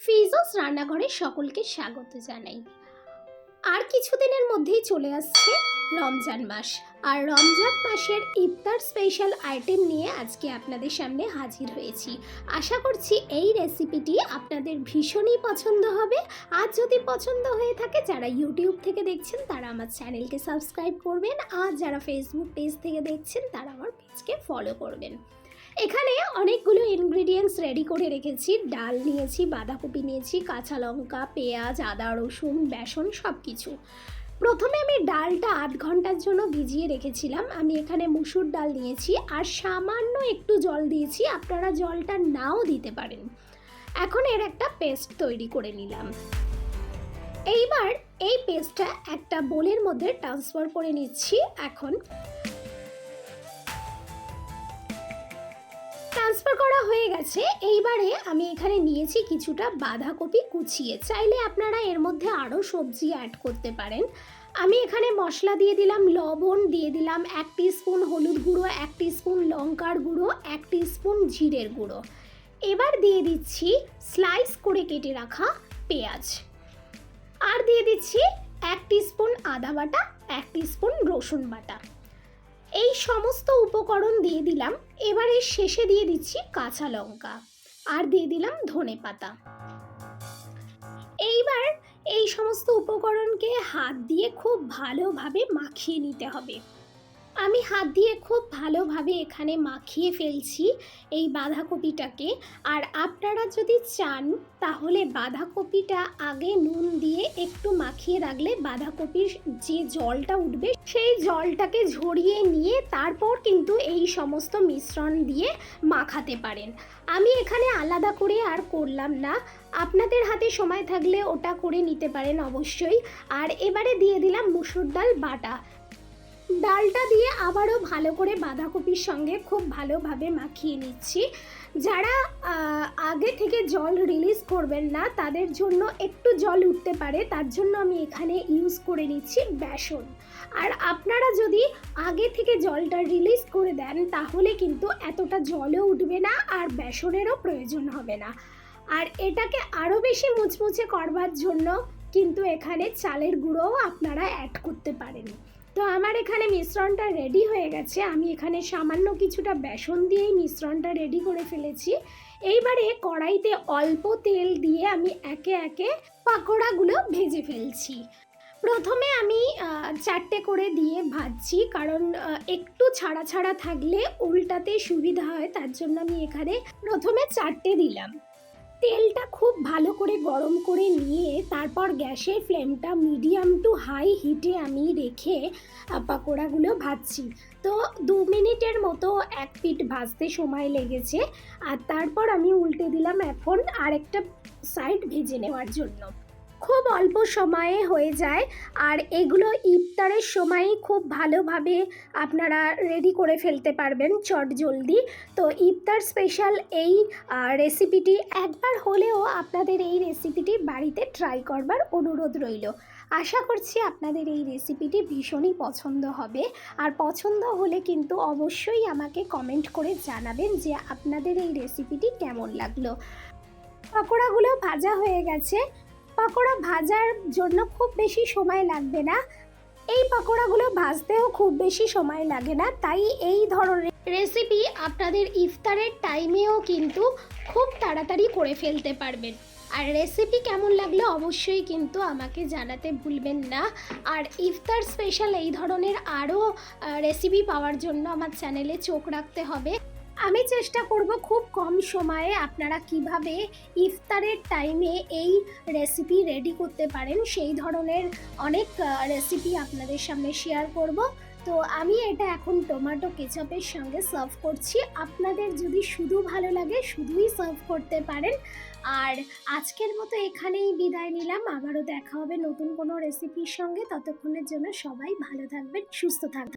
ফিজোস রান্নাঘরে সকলকে স্বাগত জানাই। আর কিছুদিনের মধ্যেই চলে আসছে রমজান মাস। আর রমজান মাসের ইফতার স্পেশাল আইটেম নিয়ে আজকে আপনাদের সামনে হাজির হয়েছি। আশা করছি এই রেসিপিটি আপনাদের ভীষণই পছন্দ হবে। আর যদি পছন্দ হয়ে থাকে, যারা ইউটিউব থেকে দেখছেন, তারা আমার চ্যানেলকে সাবস্ক্রাইব করবেন। আর যারা ফেসবুক পেজ থেকে দেখছেন, তারা আমার পেজকে ফলো করবেন। এখানে অনেকগুলো ইনগ্রিডিয়েন্টস রেডি করে রেখেছি। ডাল নিয়েছি, বাঁধাকপি নিয়েছি, কাঁচা লঙ্কা, পেঁয়াজ, আদা, রসুন, বেসন সব কিছু প্রথমে আমি ডালটা আধ ঘণ্টার জন্য ভিজিয়ে রেখেছিলাম। আমি এখানে মুসুর ডাল নিয়েছি আর সামান্য একটু জল দিয়েছি। আপনারা জলটা নাও দিতে পারেন। এখন এর একটা পেস্ট তৈরি করে নিলাম। এইবার এই পেস্টটা একটা বোলের মধ্যে ট্রান্সফার করে নিচ্ছি। এখন ট্রান্সফার করা হয়ে গেছে। এইবারে আমি এখানে নিয়েছি কিছুটা বাঁধাকপি কুচিয়ে। চাইলে আপনারা এর মধ্যে আরও সবজি অ্যাড করতে পারেন। আমি এখানে মশলা দিয়ে দিলাম, লবণ দিয়ে দিলাম এক স্পুন হলুদ গুঁড়ো, এক স্পুন লঙ্কার গুঁড়ো, এক স্পুন জিরের গুঁড়ো। এবার দিয়ে দিচ্ছি স্লাইস করে কেটে রাখা পেঁয়াজ। আর দিয়ে দিচ্ছি এক স্পুন আদা বাটা, এক স্পুন রসুন বাটা। এই সমস্ত উপকরণ দিয়ে দিলাম। এবারে শেষে দিয়ে দিচ্ছি কাঁচা লঙ্কা। আর দিয়ে দিলাম ধনে পাতা। এইবার এই সমস্ত উপকরণকে হাত দিয়ে খুব ভালোভাবে মাখিয়ে নিতে হবে। আমি হাত দিয়ে খুব ভালোভাবে এখানে মাখিয়ে ফেলছি এই বাঁধাকপিটাকে। আর আপনারা যদি চান, তাহলে বাঁধাকপিটা আগে নুন দিয়ে একটু মাখিয়ে রাখলে বাঁধাকপির যে জলটা উঠবে, সেই জলটাকে ঝরিয়ে নিয়ে তারপর কিন্তু এই সমস্ত মিশ্রণ দিয়ে মাখাতে পারেন। আমি এখানে আলাদা করে আর করলাম না। আপনাদের হাতে সময় থাকলে ওটা করে নিতে পারেন অবশ্যই। আর এবারে দিয়ে দিলাম মুসুর ডাল বাটা। ডালটা দিয়ে আবারও ভালো করে বাঁধাকপির সঙ্গে খুব ভালোভাবে মাখিয়ে নিচ্ছি। যারা আগে থেকে জল রিলিজ করবেন না, তাদের জন্য একটু জল উঠতে পারে, তার জন্য আমি এখানে ইউজ করে নিচ্ছি বেসন। আর আপনারা যদি আগে থেকে জলটা রিলিজ করে দেন, তাহলে কিন্তু এতটা জলও উঠবে না আর বেসনেরও প্রয়োজন হবে না। আর এটাকে আরও বেশি মুচমুচে করবার জন্য কিন্তু এখানে চালের গুঁড়োও আপনারা অ্যাড করতে পারেন। তো আমার এখানে মিশ্রণটা রেডি হয়ে গেছে। আমি এখানে সামান্য কিছুটা বেসন দিয়েই মিশ্রণটা রেডি করে ফেলেছি। এইবারে কড়াইতে অল্প তেল দিয়ে আমি একে একে পাকোড়াগুলো ভেজে ফেলছি। প্রথমে আমি চারটে করে দিয়ে ভাজছি কারণ একটু ছাড়া ছাড়া থাকলে উল্টাতে সুবিধা হয়। তার জন্য আমি এখানে প্রথমে চারটে দিলাম। তেলটা খুব ভালো করে গরম করে নিয়ে তারপর গ্যাসের ফ্লেমটা মিডিয়াম টু হাই হিটে আমি রেখে পাকোড়াগুলো ভাজছি। তো দু মিনিটের মতো এক পিঠ ভাজতে সময় লেগেছে। আর তারপর আমি উল্টে দিলাম এখন আরেকটা সাইড ভেজে নেওয়ার জন্য। খুব অল্প সময়ে হয়ে যায় আর এগুলো ইফতারের সময়ই খুব ভালোভাবে আপনারা রেডি করে ফেলতে পারবেন চট জলদি। তো ইফতার স্পেশাল এই রেসিপিটি একবার হলেও আপনাদের এই রেসিপিটি বাড়িতে ট্রাই করবার অনুরোধ রইল। আশা করছি আপনাদের এই রেসিপিটি ভীষণই পছন্দ হবে। আর পছন্দ হলে কিন্তু অবশ্যই আমাকে কমেন্ট করে জানাবেন যে আপনাদের এই রেসিপিটি কেমন লাগল। পকোড়াগুলো ভাজা হয়ে গেছে। পকোড়া ভাজার জন্য খুব বেশি সময় লাগবে না। এই পাকোড়াগুলো ভাজতেও খুব বেশি সময় লাগে না, তাই এই ধরনের রেসিপি আপনাদের ইফতারের টাইমেও কিন্তু খুব তাড়াতাড়ি করে ফেলতে পারবেন। আর রেসিপি কেমন লাগল অবশ্যই কিন্তু আমাকে জানাতে ভুলবেন না। আর ইফতার স্পেশাল এই ধরনের আরও রেসিপি পাওয়ার জন্য আমার চ্যানেলে চোখ রাখতে হবে। আমি চেষ্টা করব খুব কম সময়ে আপনারা কীভাবে ইফতারের টাইমে এই রেসিপি রেডি করতে পারেন। সেই ধরনের অনেক রেসিপি আপনাদের সামনে শেয়ার করব। তো আমি এটা এখন টমেটো কেচাপের সঙ্গে সার্ভ করছি। আপনাদের যদি শুধু ভালো লাগে শুধুই সার্ভ করতে পারেন। আর আজকের মতো এখানেই বিদায় নিলাম। আবারও দেখা হবে নতুন কোনো রেসিপির সঙ্গে। ততক্ষণের জন্য সবাই ভালো থাকবেন, সুস্থ থাকবেন।